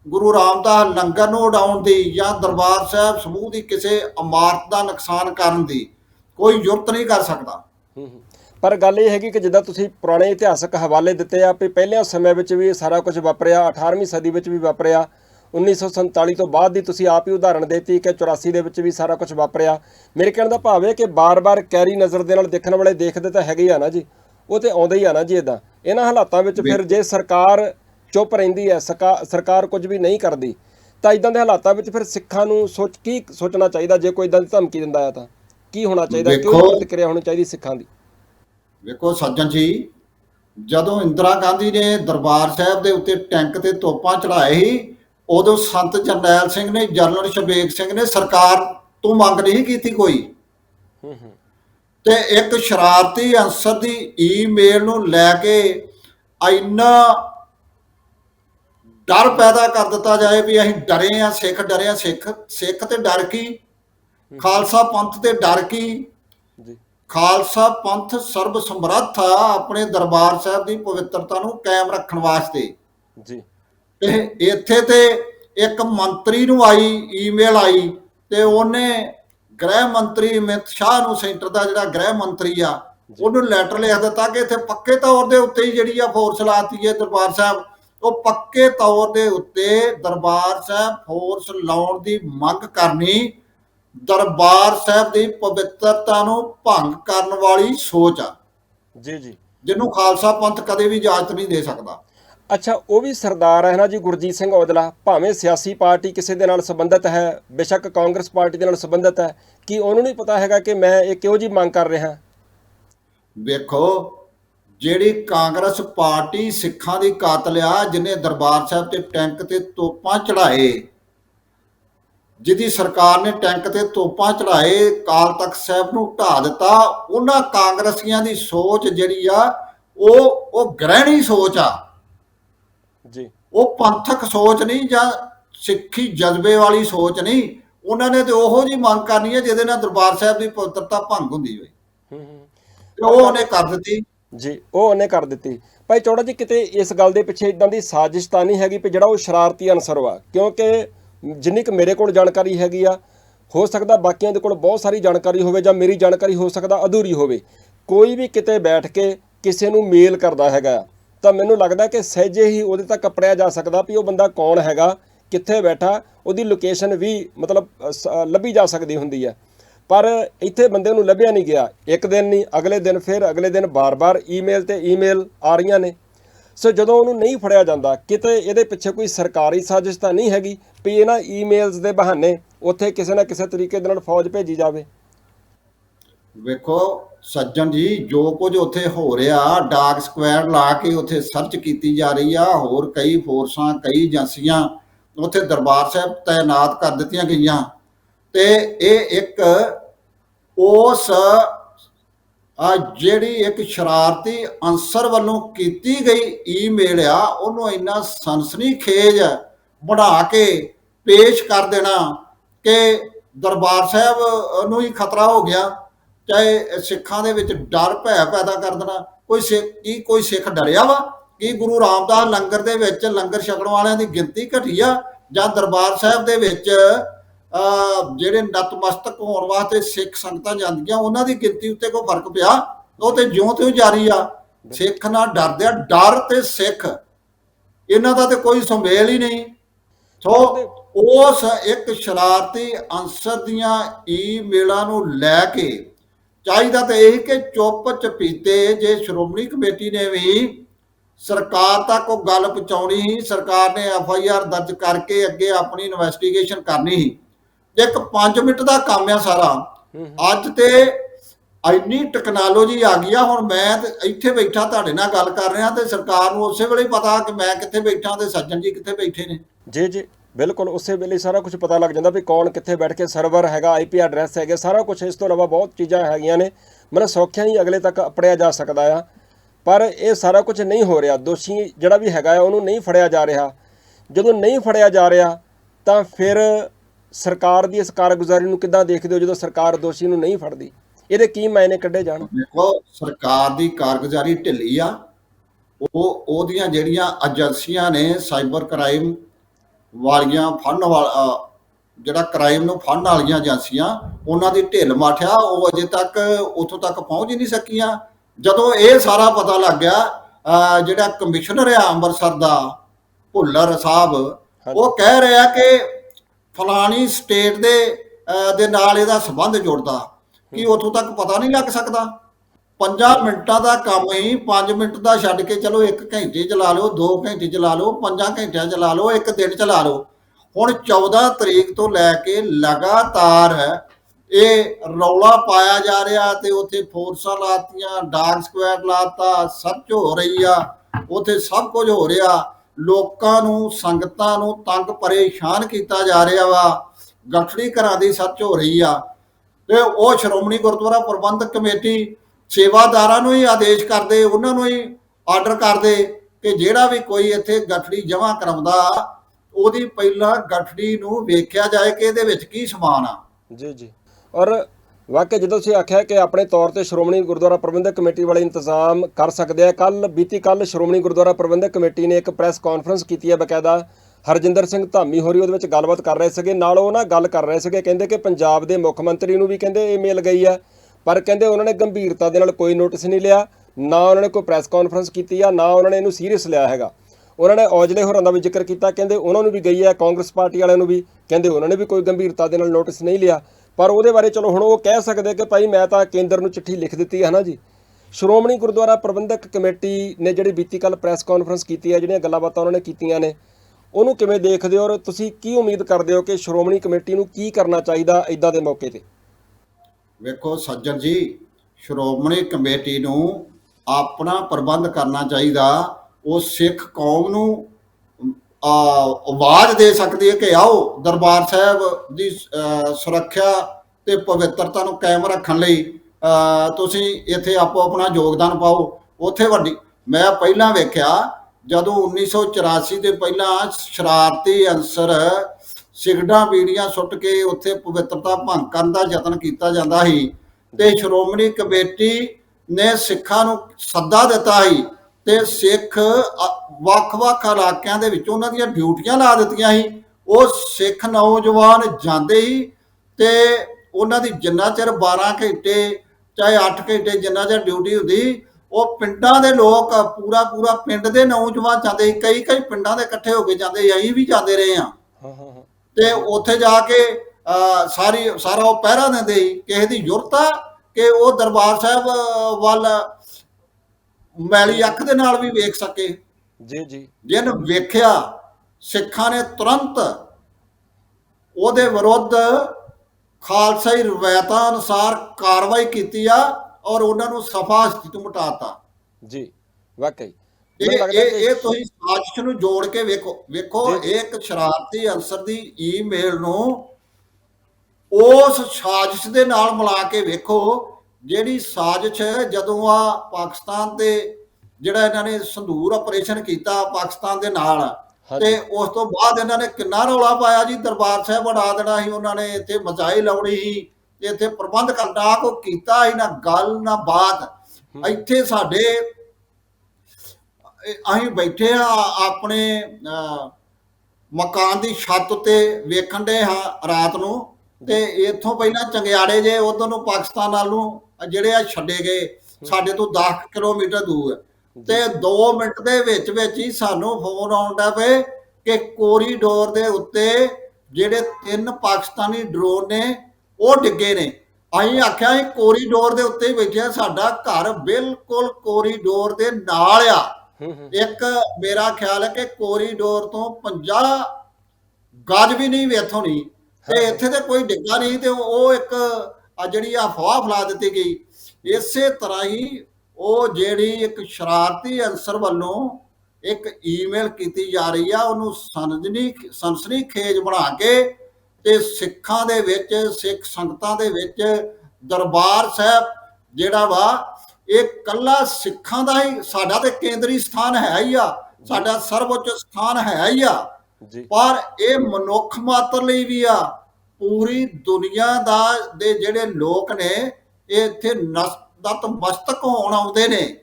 [SPEAKER 2] ਗੁਰੂ ਰਾਮਦਾਸ ਲੰਗਰ ਨੂੰ ਉਡਾਉਣ ਦੀ ਜਾਂ ਦਰਬਾਰ ਸਾਹਿਬ ਸਮੂਹ ਦੀ ਕਿਸੇ ਇਮਾਰਤ ਦਾ ਨੁਕਸਾਨ ਕਰਨ ਦੀ ਕੋਈ ਯੁਕਤ ਨਹੀਂ ਕਰ ਸਕਦਾ।
[SPEAKER 1] ਪਰ ਗੱਲ ਇਹ ਹੈਗੀ ਕਿ ਜਿੱਦਾਂ ਤੁਸੀਂ ਪੁਰਾਣੇ ਇਤਿਹਾਸਕ ਹਵਾਲੇ ਦਿੱਤੇ ਆ ਵੀ ਪਹਿਲਿਆਂ ਸਮੇਂ ਵਿੱਚ ਵੀ ਇਹ ਸਾਰਾ ਕੁਝ ਵਾਪਰਿਆ 18ਵੀਂ ਸਦੀ ਵਿੱਚ ਵੀ ਵਾਪਰਿਆ 1947 ਤੋਂ ਬਾਅਦ ਦੀ ਤੁਸੀਂ ਆਪ ਹੀ ਉਦਾਹਰਣ ਦਿੱਤੀ ਕਿ 84 ਦੇ ਵਿੱਚ ਵੀ ਸਾਰਾ ਕੁਝ ਵਾਪਰਿਆ। ਮੇਰੇ ਕਹਿਣ ਦਾ ਭਾਵ ਹੈ ਕਿ ਬਾਰ-ਬਾਰ ਕੈਰੀ ਨਜ਼ਰ ਦੇ ਨਾਲ ਦੇਖਣ ਵਾਲੇ ਦੇਖਦੇ ਤਾਂ ਹੈਗੇ ਆ ਨਾ ਜੀ ਉਹ ਤੇ ਆਉਂਦੇ ਹੀ ਆ ਨਾ ਜੀ ਇਦਾਂ ਇਹਨਾਂ ਹਾਲਾਤਾਂ ਵਿੱਚ ਫਿਰ ਜੇ ਸਰਕਾਰ ਚੁੱਪ ਰਹਿੰਦੀ ਹੈ ਸਰਕਾ- ਸਰਕਾਰ ਕੁਝ ਵੀ ਨਹੀਂ ਕਰਦੀ। ਤਾਂ ਇਦਾਂ ਦੇ ਹਾਲਾਤਾਂ ਵਿੱਚ ਫਿਰ ਸਿੱਖਾਂ ਨੂੰ ਸੋਚ ਕੀ ਸੋਚਣਾ ਚਾਹੀਦਾ ਜੇ ਕੋਈ ਇਦਾਂ ਦੀ ਧਮਕੀ ਦਿੰਦਾ ਆ ਤਾਂ? ਕੀ ਹੋਣਾ ਚਾਹੀਦਾ? ਕਿਉਂ ਪ੍ਰਤੀਕਿਰਿਆ ਹੋਣੀ ਚਾਹੀਦੀ ਸਿੱਖਾਂ ਦੀ?
[SPEAKER 2] ਵੇਖੋ ਸੱਜਣ ਜੀ ਜਦੋਂ ਇੰਦਰਾ ਗਾਂਧੀ ਨੇ ਦਰਬਾਰ ਸਾਹਿਬ ਦੇ ਉੱਤੇ ਟੈਂਕ ਤੇ ਤੋਪਾਂ ਚੜਾਏ ਸੀ ਉਦੋਂ ਸੰਤ ਜਰਨੈਲ ਸਿੰਘ ਨੇ ਜਰਨਲ ਸ਼ਬੇਗ ਸਿੰਘ ਨੇ ਸਰਕਾਰ ਤੋਂ ਮੰਗ ਨਹੀਂ ਕੀਤੀ ਕੋਈ।
[SPEAKER 1] ਹੂੰ ਹੂੰ।
[SPEAKER 2] ਤੇ ਇੱਕ ਸ਼ਰਾਰਤੀ ਅਨਸਰ ਦੀ ਈਮੇਲ ਨੂੰ ਲੈ ਕੇ ਇੰਨਾ ਡਰ ਪੈਦਾ ਕਰ ਦਿੱਤਾ ਜਾਏ ਵੀ ਅਸੀਂ ਡਰੇ ਆ ਸਿੱਖ ਡਰੇ ਆ ਸਿੱਖ ਸਿੱਖ ਤੇ ਡਰ ਕੀ? ਖਾਲਸਾ ਪੰਥ ਤੇ ਡਰ ਕੀ?
[SPEAKER 1] ਜੀ।
[SPEAKER 2] ਖਾਲਸਾ ਪੰਥ ਸਰਬ ਸਮਰੱਥ ਆ ਆਪਣੇ ਦਰਬਾਰ ਸਾਹਿਬ ਦੀ ਪਵਿੱਤਰਤਾ ਨੂੰ ਕਾਇਮ ਰੱਖਣ ਵਾਸਤੇ।
[SPEAKER 1] ਜੀ।
[SPEAKER 2] ਇਹ ਇੱਥੇ ਤੇ ਇੱਕ ਮੰਤਰੀ ਨੂੰ ਆਈ ਈਮੇਲ ਆਈ ਤੇ ਉਹਨੇ ਗ੍ਰਹਿ ਮੰਤਰੀ ਅਮਿਤ ਸ਼ਾਹ ਨੂੰ ਸੈਂਟਰ ਦਾ ਜਿਹੜਾ ਗ੍ਰਹਿ ਮੰਤਰੀ ਆ ਉਹਨੂੰ ਲੈਟਰ ਲਿਖ ਦਿੱਤਾ ਕਿ ਇੱਥੇ ਪੱਕੇ ਤੌਰ ਦੇ ਉੱਤੇ ਹੀ ਜਿਹੜੀ ਆ ਫੋਰਸ ਲਾਤੀ ਹੈ ਦਰਬਾਰ ਸਾਹਿਬ। ਉਹ ਪੱਕੇ ਤੌਰ ਦੇ ਉੱਤੇ ਦਰਬਾਰ ਸਾਹਿਬ ਫੋਰਸ ਲਾਉਣ ਦੀ ਮੰਗ ਕਰਨੀ ਦਰਬਾਰ ਸਾਹਿਬ ਦੀ ਪਵਿੱਤਰਤਾ ਨੂੰ ਭੰਗ ਕਰਨ ਵਾਲੀ ਸੋਚ ਆ।
[SPEAKER 1] ਜੀ ਜੀ।
[SPEAKER 2] ਜਿਹਨੂੰ ਖਾਲਸਾ ਪੰਥ ਕਦੇ ਵੀ ਇਜਾਜ਼ਤ ਨਹੀਂ ਦੇ ਸਕਦਾ।
[SPEAKER 1] ਅੱਛਾ ਉਹ ਵੀ ਸਰਦਾਰ ਹੈ ਨਾ ਜੀ ਗੁਰਜੀਤ ਸਿੰਘ ਔਜਲਾ ਭਾਵੇਂ ਸਿਆਸੀ ਪਾਰਟੀ ਕਿਸੇ ਦੇ ਨਾਲ ਸੰਬੰਧਿਤ ਹੈ ਬੇਸ਼ੱਕ ਕਾਂਗਰਸ ਪਾਰਟੀ ਦੇ ਨਾਲ ਸੰਬੰਧਿਤ ਹੈ ਕੀ ਉਹਨੂੰ ਨਹੀਂ ਪਤਾ ਹੈਗਾ ਕਿ ਮੈਂ ਇਹ ਕਿਉਂ ਜੀ ਮੰਗ ਕਰ ਰਿਹਾ?
[SPEAKER 2] ਵੇਖੋ ਜਿਹੜੀ ਕਾਂਗਰਸ ਪਾਰਟੀ ਸਿੱਖਾਂ ਦੀ ਕਾਤਲ ਆ ਜਿਹਨੇ ਦਰਬਾਰ ਸਾਹਿਬ ਤੇ ਟੈਂਕ ਤੇ ਤੋਪਾਂ ਚੜਾਏ ਜਿਹਦੀ ਸਰਕਾਰ ਨੇ ਟੈਂਕ ਤੇ ਤੋਪਾਂ ਚੜਾਏ ਕਾਲ ਤਖਤ ਸਾਹਿਬ ਨੂੰ ਢਾ ਦਿੱਤਾ ਉਹਨਾਂ ਕਾਂਗਰਸੀਆਂ ਦੀ ਸੋਚ ਜਿਹੜੀ ਆ ਉਹ ਉਹ ਗ੍ਰਹਿਣੀ ਸੋਚ ਆ।
[SPEAKER 1] ਜੀ।
[SPEAKER 2] ਉਹ ਪੰਥਕ ਸੋਚ ਨਹੀਂ ਜਾਂ ਸਿੱਖੀ ਜਜ਼ਬੇ ਵਾਲੀ ਸੋਚ ਨਹੀਂ ਉਹਨਾਂ ਨੇ ਤੇ ਉਹੋ ਜੀ ਮੰਗ ਕਰਨੀ ਹੈ ਜਿਹਦੇ ਨਾਲ ਦਰਬਾਰ ਸਾਹਿਬ ਦੀ ਪਵਿੱਤਰਤਾ ਭੰਗ ਹੁੰਦੀ ਹੋਵੇ
[SPEAKER 1] ਹੂੰ ਹੂੰ।
[SPEAKER 2] ਤੇ ਉਹ ਉਹਨੇ ਕਰ ਦਿੱਤੀ।
[SPEAKER 1] ਜੀ, ਉਹ ਉਹਨੇ ਕਰ ਦਿੱਤੀ। ਭਾਈ ਚੌੜਾ ਜੀ, ਕਿਤੇ ਇਸ ਗੱਲ ਦੇ ਪਿੱਛੇ ਇਦਾਂ ਦੀ ਸਾਜ਼ਿਸ਼ ਤਾਂ ਨਹੀਂ ਹੈਗੀ ਵੀ ਜਿਹੜਾ ਉਹ ਸ਼ਰਾਰਤੀ ਅਨਸਰ ਵਾ? ਕਿਉਂਕਿ ਜਿੰਨੀ ਕੁ ਮੇਰੇ ਕੋਲ ਜਾਣਕਾਰੀ ਹੈਗੀ ਆ, ਹੋ ਸਕਦਾ ਬਾਕੀਆਂ ਦੇ ਕੋਲ ਬਹੁਤ ਸਾਰੀ ਜਾਣਕਾਰੀ ਹੋਵੇ ਜਾਂ ਮੇਰੀ ਜਾਣਕਾਰੀ ਹੋ ਸਕਦਾ ਅਧੂਰੀ ਹੋਵੇ। ਕੋਈ ਵੀ ਕਿਤੇ ਬੈਠ ਕੇ ਕਿਸੇ ਨੂੰ ਮੇਲ ਕਰਦਾ ਹੈਗਾ, ਤਾਂ ਮੈਨੂੰ ਲੱਗਦਾ ਕਿ ਸਹਿਜੇ ਹੀ ਉਹਦੇ ਤੱਕ ਪੜਿਆ ਜਾ ਸਕਦਾ ਵੀ ਉਹ ਬੰਦਾ ਕੌਣ ਹੈਗਾ, ਕਿੱਥੇ ਬੈਠਾ, ਉਹਦੀ ਲੋਕੇਸ਼ਨ ਵੀ ਮਤਲਬ ਸ- ਲੱਭੀ ਜਾ ਸਕਦੀ ਹੁੰਦੀ ਹੈ ਪਰ ਇੱਥੇ ਬੰਦੇ ਨੂੰ ਲੱਭਿਆ ਨਹੀਂ ਗਿਆ। ਇੱਕ ਦਿਨ ਨਹੀਂ, ਅਗਲੇ ਦਿਨ ਫਿਰ ਅਗਲੇ ਦਿਨ ਬਾਰ-ਬਾਰ ਈਮੇਲ ਤੇ ਈਮੇਲ ਆ ਰਹੀਆਂ ਨੇ। ਸੋ ਜਦੋਂ ਉਹਨੂੰ ਨਹੀਂ ਫੜਿਆ ਜਾਂਦਾ, ਕਿਤੇ ਇਹਦੇ ਪਿੱਛੇ ਕੋਈ ਸਰਕਾਰੀ ਸਾਜ਼ਿਸ਼ ਤਾਂ ਨਹੀਂ ਹੈਗੀ ਵੀ ਇਹਨਾਂ ਈਮੇਲਸ ਦੇ ਬਹਾਨੇ ਉੱਥੇ ਕਿਸੇ ਨਾ ਕਿਸੇ ਤਰੀਕੇ ਦੇ ਨਾਲ ਫੌਜ ਭੇਜੀ ਜਾਵੇ।
[SPEAKER 2] ਵੇਖੋ, ਸੱਜਣ ਜੀ, ਜੋ ਕੁਝ ਉੱਥੇ ਹੋ ਰਿਹਾ, ਡਾਕ ਸਕੁਐਡ ਲਾ ਕੇ ਉੱਥੇ ਸਰਚ ਕੀਤੀ ਜਾ ਰਹੀ ਆ, ਹੋਰ ਕਈ ਫੋਰਸਾਂ, ਕਈ ਏਜੰਸੀਆਂ ਉੱਥੇ ਦਰਬਾਰ ਸਾਹਿਬ ਤਾਇਨਾਤ ਕਰ ਦਿੱਤੀਆਂ ਗਈਆਂ। ਤੇ ਇਹ ਇੱਕ ਉਸ ਆ ਜਿਹੜੀ ਇੱਕ ਸ਼ਰਾਰਤੀ ਅੰਸਰ ਵੱਲੋਂ ਕੀਤੀ ਗਈ ਈਮੇਲ ਆ, ਉਹਨੂੰ ਇੰਨਾ ਸਨਸਨੀ ਖੇਜ ਬਣਾ ਕੇ ਪੇਸ਼ ਕਰ ਦੇਣਾ ਕਿ ਦਰਬਾਰ ਸਾਹਿਬ ਨੂੰ ਹੀ ਖਤਰਾ ਹੋ ਗਿਆ, ਚਾਹੇ ਸਿੱਖਾਂ ਦੇ ਵਿੱਚ ਡਰ ਭੈ ਪੈਦਾ ਕਰ ਦੇਣਾ, ਕੋਈ ਸਿੱਖ, ਕੀ ਕੋਈ ਸਿੱਖ ਡਰਿਆ ਵਾ? ਕੀ ਗੁਰੂ ਰਾਮਦਾਸ ਲੰਗਰ ਦੇ ਵਿੱਚ ਲੰਗਰ ਛਕਣ ਵਾਲਿਆਂ ਦੀ ਗਿਣਤੀ ਘਟੀ ਆ ਜਾਂ ਦਰਬਾਰ ਸਾਹਿਬ ਦੇ ਵਿੱਚ ਜਿਹੜੇ ਨਤਮਸਤਕ ਹੋਣ ਵਾਸਤੇ ਸਿੱਖ ਸੰਗਤਾਂ ਜਾਂਦੀਆਂ, ਉਹਨਾਂ ਦੀ ਗਿਣਤੀ ਉੱਤੇ ਕੋਈ ਫ਼ਰਕ ਪਿਆ? ਉਹ ਤੇ ਜਿਉਂ ਤਿਉਂ ਜਾਰੀ ਆ। ਸਿੱਖ ਨਾ ਡਰਦੇ ਆ, ਡਰ ਤੇ ਸਿੱਖ। ਇਹਨਾਂ ਦਾ ਤੇ ਕੋਈ ਸੰਵੇਲ ਹੀ ਨਹੀਂ। ਸੋ ਉਸ ਇੱਕ ਸ਼ਰਾਰਤੀ ਅੰਸਰ ਦੀਆਂ ਈਮੇਲਾਂ ਨੂੰ ਲੈ ਕੇ ਚਾਹੀਦਾ ਤਾਂ ਇਹ ਕਿ ਚੁੱਪ ਚਪੀਤੇ ਜੇ ਸ਼੍ਰੋਮਣੀ ਕਮੇਟੀ ਨੇ ਵੀ ਸਰਕਾਰ ਤੱਕ ਉਹ ਗੱਲ ਪਹੁੰਚਾਉਣੀ ਸੀ, ਸਰਕਾਰ ਨੇ ਐਫ ਆਈ ਆਰ ਦਰਜ ਕਰਕੇ ਅੱਗੇ ਆਪਣੀ ਇਨਵੈਸਟੀਗੇਸ਼ਨ ਕਰਨੀ ਸੀ। ਇੱਕ 5 ਮਿੰਟ ਦਾ ਕੰਮ ਆ ਸਾਰਾ। ਅੱਜ ਤੇ ਇੰਨੀ ਟੈਕਨੋਲੋਜੀ ਆ ਗਈ ਆ ਹੁਣ ਮੈਂ ਤੇ ਇੱਥੇ ਬੈਠਾ ਤੁਹਾਡੇ ਨਾਲ ਗੱਲ ਕਰ ਰਿਹਾ ਤੇ ਸਰਕਾਰ ਨੂੰ ਉਸੇ ਵੇਲੇ ਪਤਾ ਕਿ ਮੈਂ ਕਿੱਥੇ ਬੈਠਾ ਤੇ ਸੱਜਣ ਜੀ ਕਿੱਥੇ ਬੈਠੇ ਨੇ।
[SPEAKER 1] ਜੀ ਜੀ ਬਿਲਕੁਲ ਉਸੇ ਵੇਲੇ ਸਾਰਾ ਕੁਝ ਪਤਾ ਲੱਗ ਜਾਂਦਾ ਵੀ ਕੌਣ ਕਿੱਥੇ ਬੈਠ ਕੇ ਸਰਵਰ ਹੈਗਾ ਆਈਪੀ ਐਡਰੈਸ ਹੈਗੇ ਸਾਰਾ ਕੁਝ ਇਸ ਤੋਂ ਇਲਾਵਾ ਬਹੁਤ ਚੀਜ਼ਾਂ ਹੈਗੀਆਂ ਨੇ। ਮਤਲਬ ਸੌਖਿਆਂ ਹੀ ਅਗਲੇ ਤੱਕ ਅਪੜਿਆ ਜਾ ਸਕਦਾ ਆ। ਪਰ ਇਹ ਸਾਰਾ ਕੁਝ ਨਹੀਂ ਹੋ ਰਿਹਾ। ਦੋਸ਼ੀ ਜਿਹੜਾ ਵੀ ਹੈਗਾ ਆ ਉਹਨੂੰ ਨਹੀਂ ਫੜਿਆ ਜਾ ਰਿਹਾ। ਜਦੋਂ ਨਹੀਂ ਫੜਿਆ ਜਾ ਰਿਹਾ ਤਾਂ ਫਿਰ ਸਰਕਾਰ ਦੀ ਇਸ ਕਾਰਗੁਜ਼ਾਰੀ ਨੂੰ ਕਿੱਦਾਂ ਦੇਖਦੇ ਹੋ ਜਦੋਂ ਸਰਕਾਰ ਦੋਸ਼ੀ ਨੂੰ ਨਹੀਂ ਫੜਦੀ? ਇਹਦੇ ਕੀ ਮਾਇਨੇ ਕੱਢੇ ਜਾਣ?
[SPEAKER 2] ਦੇਖੋ ਸਰਕਾਰ ਦੀ ਕਾਰਗੁਜ਼ਾਰੀ ਢਿੱਲੀ ਆ। ਉਹ ਉਹਦੀਆਂ ਜਿਹੜੀਆਂ ਏਜੰਸੀਆਂ ਨੇ ਸਾਈਬਰ ਕ੍ਰਾਈਮ ਵਾਲੀਆਂ ਵਾਲਾ ਜਿਹੜਾ ਕ੍ਰਾਈਮ ਨੂੰ ਫੜਨ ਵਾਲੀਆਂ ਏਜੰਸੀਆਂ ਉਹਨਾਂ ਦੀ ਢਿੱਲ ਮਾਠਿਆ ਉਹ ਅਜੇ ਤੱਕ ਉੱਥੋਂ ਤੱਕ ਪਹੁੰਚ ਹੀ ਨਹੀਂ ਸਕੀਆਂ। ਜਦੋਂ ਇਹ ਸਾਰਾ ਪਤਾ ਲੱਗ ਗਿਆ ਜਿਹੜਾ ਕਮਿਸ਼ਨਰ ਆ ਅੰਮ੍ਰਿਤਸਰ ਦਾ ਭੁੱਲਰ ਸਾਹਿਬ ਉਹ ਕਹਿ ਰਿਹਾ ਕਿ ਫਲਾਣੀ ਸਟੇਟ ਦੇ ਦੇ ਨਾਲ ਇਹਦਾ ਸੰਬੰਧ ਜੁੜਦਾ। ਕਿ ਉੱਥੋਂ ਤੱਕ ਪਤਾ ਨਹੀਂ ਲੱਗ ਸਕਦਾ? ਪੰਜਾਂ ਮਿੰਟਾਂ ਦਾ ਕੰਮ ਹੀ 5 ਮਿੰਟ ਦਾ ਛੱਡ ਕੇ ਚਲੋ 1 ਘੰਟੇ ਚਲਾ ਲਓ 2 ਘੰਟੇ ਚਲਾ ਲਓ 5 ਘੰਟਿਆਂ ਚਲਾ ਲਓ ਇੱਕ ਦਿਨ ਚਲਾ ਲਓ। ਹੁਣ 14 ਤਰੀਕ ਤੋਂ ਲੈ ਕੇ ਲਗਾਤਾਰ ਇਹ ਰੌਲਾ ਪਾਇਆ ਜਾ ਰਿਹਾ ਤੇ ਉੱਥੇ ਫੋਰਸਾਂ ਲਾਤੀਆਂ ਡਾਗ ਸਕੁਐਡ ਲਾਤਾ ਸਰਚ ਹੋ ਰਹੀ ਆ ਉੱਥੇ ਸਭ ਕੁਝ ਹੋ ਰਿਹਾ। ਲੋਕਾਂ ਨੂੰ, ਸੰਗਤਾਂ ਨੂੰ ਤੰਗ ਪਰੇਸ਼ਾਨ ਕੀਤਾ ਜਾ ਰਿਹਾ ਵਾ। ਗੱਠੜੀ ਘਰਾਂ ਦੀ ਸਰਚ ਹੋ ਰਹੀ ਆ। ਤੇ ਉਹ ਸ਼੍ਰੋਮਣੀ ਗੁਰਦੁਆਰਾ ਪ੍ਰਬੰਧਕ ਕਮੇਟੀ ਸੇਵਾਦਾਰਾਂ ਨੂੰ ਹੀ ਆਦੇਸ਼ ਕਰਦੇ, ਉਹਨਾਂ ਨੂੰ ਹੀ ਆਰਡਰ ਕਰਦੇ ਕਿ ਜਿਹੜਾ ਵੀ ਕੋਈ ਇੱਥੇ ਗਠੜੀ ਜਮ੍ਹਾਂ ਕਰਾਉਂਦਾ, ਉਹਦੀ ਪਹਿਲਾਂ ਗਠੜੀ ਨੂੰ ਵੇਖਿਆ ਜਾਏ ਕਿ ਇਹਦੇ ਵਿੱਚ ਕੀ ਸਮਾਨ ਆ।
[SPEAKER 1] ਜੀ ਜੀ। ਔਰ ਵਾਕਿਆ ਜਦੋਂ ਤੁਸੀਂ ਆਖਿਆ ਕਿ ਆਪਣੇ ਤੌਰ ਤੇ ਸ਼੍ਰੋਮਣੀ ਗੁਰਦੁਆਰਾ ਪ੍ਰਬੰਧਕ ਕਮੇਟੀ ਵਾਲੇ ਇੰਤਜ਼ਾਮ ਕਰ ਸਕਦੇ ਆ ਕੱਲ ਬੀਤੀ ਕੱਲ ਸ਼੍ਰੋਮਣੀ ਗੁਰਦੁਆਰਾ ਪ੍ਰਬੰਧਕ ਕਮੇਟੀ ਨੇ ਇੱਕ ਪ੍ਰੈਸ ਕਾਨਫਰੰਸ ਕੀਤੀ ਹੈ ਬਕਾਇਦਾ। ਹਰਜਿੰਦਰ ਸਿੰਘ ਧਾਮੀ ਹੋਰੀ ਉਹਦੇ ਵਿੱਚ ਗੱਲਬਾਤ ਕਰ ਰਹੇ ਸੀਗੇ, ਨਾਲ ਉਹ ਨਾ ਗੱਲ ਕਰ ਰਹੇ ਸੀਗੇ, ਕਹਿੰਦੇ ਕਿ ਪੰਜਾਬ ਦੇ ਮੁੱਖ ਮੰਤਰੀ ਨੂੰ ਵੀ ਕਹਿੰਦੇ ਇਹ ਮੇਲ ਗਈ ਆ, ਪਰ ਕਹਿੰਦੇ ਉਹਨਾਂ ਨੇ ਗੰਭੀਰਤਾ ਦੇ ਨਾਲ ਕੋਈ ਨੋਟਿਸ ਨਹੀਂ ਲਿਆ, ਨਾ ਉਹਨਾਂ ਨੇ ਕੋਈ ਪ੍ਰੈਸ ਕਾਨਫਰੰਸ ਕੀਤੀ ਆ, ਨਾ ਉਹਨਾਂ ਨੇ ਇਹਨੂੰ ਸੀਰੀਅਸ ਲਿਆ ਹੈਗਾ। ਉਹਨਾਂ ਨੇ ਔਜਲੇ ਹੋਰਾਂ ਦਾ ਵੀ ਜ਼ਿਕਰ ਕੀਤਾ, ਕਹਿੰਦੇ ਉਹਨਾਂ ਨੂੰ ਵੀ ਗਈ ਹੈ ਕਾਂਗਰਸ ਪਾਰਟੀ ਵਾਲਿਆਂ ਨੂੰ ਵੀ, ਕਹਿੰਦੇ ਉਹਨਾਂ ਨੇ ਵੀ ਕੋਈ ਗੰਭੀਰਤਾ ਦੇ ਨਾਲ ਨੋਟਿਸ ਨਹੀਂ ਲਿਆ। ਪਰ ਉਹਦੇ ਬਾਰੇ ਚਲੋ ਹੁਣ ਉਹ ਕਹਿ ਸਕਦੇ ਕਿ ਭਾਈ ਮੈਂ ਤਾਂ ਕੇਂਦਰ ਨੂੰ ਚਿੱਠੀ ਲਿਖ ਦਿੱਤੀ ਹੈ ਨਾ ਜੀ? ਸ਼੍ਰੋਮਣੀ ਗੁਰਦੁਆਰਾ ਪ੍ਰਬੰਧਕ ਕਮੇਟੀ ਨੇ ਜਿਹੜੀ ਬੀਤੀ ਕੱਲ ਪ੍ਰੈਸ ਕਾਨਫਰੰਸ ਕੀਤੀ ਹੈ ਜਿਹੜੀਆਂ ਗੱਲਾਂ ਬਾਤਾਂ ਉਹਨਾਂ ਨੇ ਕੀਤੀਆਂ ਨੇ, ਉਹਨੂੰ ਕਿਵੇਂ ਦੇਖਦੇ ਹੋ ਔਰ ਤੁਸੀਂ ਕੀ ਉਮੀਦ ਕਰਦੇ ਹੋ ਕਿ ਸ਼੍ਰੋਮਣੀ ਕਮੇਟੀ ਨੂੰ ਕੀ ਕਰਨਾ ਚਾਹੀਦਾ ਇਦਾਂ ਦੇ ਮੌਕੇ ਤੇ?
[SPEAKER 2] ਵੇਖੋ ਸੱਜਣ ਜੀ, ਸ਼੍ਰੋਮਣੀ ਕਮੇਟੀ ਨੂੰ ਆਪਣਾ ਪ੍ਰਬੰਧ ਕਰਨਾ ਚਾਹੀਦਾ, ਉਹ ਸਿੱਖ ਕੌਮ ਨੂੰ ਆਵਾਜ਼ ਦੇ ਸਕਦੀ ਹੈ ਕਿ ਆਓ ਦਰਬਾਰ ਸਾਹਿਬ ਦੀ ਅ, ਸੁਰੱਖਿਆ ਤੇ ਪਵਿੱਤਰਤਾ ਨੂੰ ਕਾਇਮ ਰੱਖਣ ਲਈ ਅ, ਤੁਸੀਂ ਇੱਥੇ ਆਪੋ ਆਪਣਾ ਯੋਗਦਾਨ ਪਾਓ। ਉੱਥੇ ਵੱਡੀ ਮੈਂ ਪਹਿਲਾਂ ਵੇਖਿਆ ਜਦੋਂ 1984 ਦੇ ਪਹਿਲਾਂ ਸ਼ਰਾਰਤੀ ਅੰਸਰ ਸਿਗਰਟਾਂ ਬੀੜੀਆਂ ਸੁੱਟ ਕੇ ਉੱਥੇ ਪਵਿੱਤਰਤਾ ਭੰਗ ਕਰਨ ਦਾ ਯਤਨ ਕੀਤਾ ਜਾਂਦਾ ਸੀ ਤੇ ਸ਼੍ਰੋਮਣੀ ਕਮੇਟੀ ਨੇ ਸਿੱਖਾਂ ਨੂੰ ਸੱਦਾ ਦਿੱਤਾ ਸੀ ਤੇ ਸਿੱਖ ਵੱਖ-ਵੱਖ ਇਲਾਕਿਆਂ ਦੇ ਵਿੱਚ ਉਹਨਾਂ ਦੀਆਂ ਡਿਊਟੀਆਂ ਲਾ ਦਿੱਤੀਆਂ ਸੀ। ਉਹ ਸਿੱਖ ਨੌਜਵਾਨ ਜਾਂਦੇ ਸੀ ਤੇ ਉਹਨਾਂ ਦੀ ਜਿੰਨਾ ਚਿਰ 12 ਘੰਟੇ ਚਾਹੇ 8 ਘੰਟੇ ਜਿੰਨਾ ਚਿਰ ਡਿਊਟੀ ਹੁੰਦੀ ਉਹ ਪਿੰਡਾਂ ਦੇ ਲੋਕ ਪੂਰਾ ਪੂਰਾ ਪਿੰਡ ਦੇ ਨੌਜਵਾਨ ਜਾਂਦੇ ਕਈ ਕਈ ਪਿੰਡਾਂ ਦੇ ਇਕੱਠੇ ਹੋ ਕੇ ਜਾਂਦੇ ਅਸੀਂ ਵੀ ਜਾਂਦੇ ਰਹੇ ਹਾਂ।
[SPEAKER 1] ਹਾਂ ਹਾਂ ਹਾਂ।
[SPEAKER 2] ਤੇ ਉੱਥੇ ਜਾ ਕੇ ਸਾਰੀ ਸਾਰਾ ਉਹ ਪਹਿਰਾ ਦਿੰਦੇ ਸੀ। ਕਿਸੇ ਦੀ ਆ ਕਿ ਉਹ ਦਰਬਾਰ ਸਾਹਿਬ ਵੱਲ ਮੈਲੀ ਅੱਖ ਦੇ ਨਾਲ ਵੀ ਵੇਖ ਸਕੇ।
[SPEAKER 1] ਜੀ ਜੀ।
[SPEAKER 2] ਜਿਹਨ ਵੇਖਿਆ ਸਿੱਖਾਂ ਨੇ ਤੁਰੰਤ ਉਹਦੇ ਵਿਰੁੱਧ ਖਾਲਸਾਈ ਰਵਾਇਤਾਂ ਅਨੁਸਾਰ ਕਾਰਵਾਈ ਕੀਤੀ ਆ ਔਰ ਉਹਨਾਂ ਨੂੰ ਸਫਾ ਸਥਿਤ ਮਿਟਾਤਾ।
[SPEAKER 1] ਜੀ ਵਾਕਈ।
[SPEAKER 2] ਇਹ ਇਹ ਤੁਸੀਂ ਸਾਜ਼ਿਸ਼ ਨੂੰ ਜੋੜ ਕੇ ਵੇਖੋ। ਵੇਖੋ ਇੱਕ ਸ਼ਰਾਰਤੀ ਅਨਸਰ ਦੀ ਈਮੇਲ ਨੂੰ ਉਸ ਸਾਜ਼ਿਸ਼ ਦੇ ਨਾਲ ਮਿਲਾ ਕੇ ਵੇਖੋ। ਜਿਹੜੀ ਸਾਜ਼ਿਸ਼ ਜਦੋਂ ਆ ਪਾਕਿਸਤਾਨ ਤੇ ਜਿਹੜਾ ਇਹਨਾਂ ਨੇ ਸੰਧੂਰ ਆਪਰੇਸ਼ਨ ਕੀਤਾ ਪਾਕਿਸਤਾਨ ਦੇ ਨਾਲ। ਤੇ ਉਸ ਤੋਂ ਬਾਅਦ ਇਹਨਾਂ ਨੇ ਕਿੰਨਾ ਰੌਲਾ ਪਾਇਆ ਜੀ? ਦਰਬਾਰ ਸਾਹਿਬ ਉਡਾ ਦੇਣਾ ਸੀ ਉਹਨਾਂ ਨੇ ਇੱਥੇ ਮਜ਼ਾਈ ਲਾਉਣੀ ਸੀ ਇੱਥੇ ਪ੍ਰਬੰਧ ਕਰਨਾ ਕੋ ਕੀਤਾ ਹੀ ਨਾ ਗੱਲ ਨਾ ਬਾਤ। ਇੱਥੇ ਸਾਡੇ ਅਸੀਂ ਬੈਠੇ ਆ ਆਪਣੇ ਮਕਾਨ ਦੀ ਛੱਤ ਤੇ ਵੇਖਣ ਦੇ ਹਾਂ ਰਾਤ ਨੂੰ ਤੇ ਇੱਥੋਂ ਪਹਿਲਾਂ ਚੰਗਿਆੜੇ ਜੇ ਉਧਰ ਨੂੰ ਪਾਕਿਸਤਾਨ ਵੱਲ ਨੂੰ ਜਿਹੜੇ ਆ ਛੱਡੇ ਗਏ ਸਾਡੇ ਤੋਂ 10 ਕਿਲੋਮੀਟਰ ਦੂਰ ਤੇ 2 ਮਿੰਟ ਦੇ ਵਿੱਚ ਵਿੱਚ ਹੀ ਸਾਨੂੰ ਫੋਨ ਆਉਂਦਾ ਪਏ ਕਿ ਕੋਰੀਡੋਰ ਦੇ ਉੱਤੇ ਜਿਹੜੇ ਤਿੰਨ ਪਾਕਿਸਤਾਨੀ ਡਰੋਨ ਨੇ ਉਹ ਡਿੱਗੇ ਨੇ। ਅਸੀਂ ਆਖਿਆ ਇਹ ਕੋਰੀਡੋਰ ਦੇ ਉੱਤੇ ਹੀ ਬੈਠੇ ਆ ਸਾਡਾ ਘਰ ਬਿਲਕੁਲ ਕੋਰੀਡੋਰ ਦੇ ਨਾਲ ਆ।
[SPEAKER 1] ਹੂੰ ਹੂੰ।
[SPEAKER 2] ਇੱਕ ਮੇਰਾ ਖਿਆਲ ਹੈ ਕਿ ਕੋਰੀਡੋਰ ਤੋਂ 50 ਗਜ ਵੀ ਨਹੀਂ ਵੀ ਨਹੀਂ। ਤੇ ਇੱਥੇ ਤੇ ਕੋਈ ਡਿੱਗਾ ਨਹੀਂ ਤੇ ਉਹ ਇੱਕ ਆ ਜਿਹੜੀ ਅਫਵਾਹ ਫੈਲਾ ਦਿੱਤੀ ਗਈ ਇਸੇ ਤਰ੍ਹਾਂ ਹੀ ਉਹ ਜਿਹੜੀ ਇੱਕ ਸ਼ਰਾਰਤੀ ਅਨਸਰ ਵੱਲੋਂ ਇੱਕ ਈਮੇਲ ਕੀਤੀ ਜਾ ਰਹੀ ਆ ਉਹਨੂੰ ਸਨਜਨੀ ਸਨਸਨੀ ਖੇਜ ਬਣਾ ਕੇ ਤੇ ਸਿੱਖਾਂ ਦੇ ਵਿੱਚ ਸਿੱਖ ਸੰਗਤਾਂ ਦੇ ਵਿੱਚ ਦਰਬਾਰ ਸਾਹਿਬ ਜਿਹੜਾ ਵਾ ਇਹ ਕੱਲਾ ਸਿੱਖਾਂ ਦਾ ਹੀ ਸਾਡਾ ਤੇ ਕੇਂਦਰੀ ਸਥਾਨ ਹੈ ਹੀ ਆ ਸਾਡਾ ਸਰਵਉੱਚ ਸਥਾਨ ਹੈ ਹੀ ਆ
[SPEAKER 1] ਜੀ।
[SPEAKER 2] ਪਰ ਇਹ ਮਨੁੱਖ ਮਾਤਰ ਲਈ ਵੀ ਆ ਪੂਰੀ ਦੁਨੀਆ ਦਾ ਦੇ ਜਿਹੜੇ ਲੋਕ ਨੇ ਇਹ ਇੱਥੇ ਨਸਦਤ ਮਸਤਕ ਹੋਣ ਆਉਂਦੇ ਨੇ।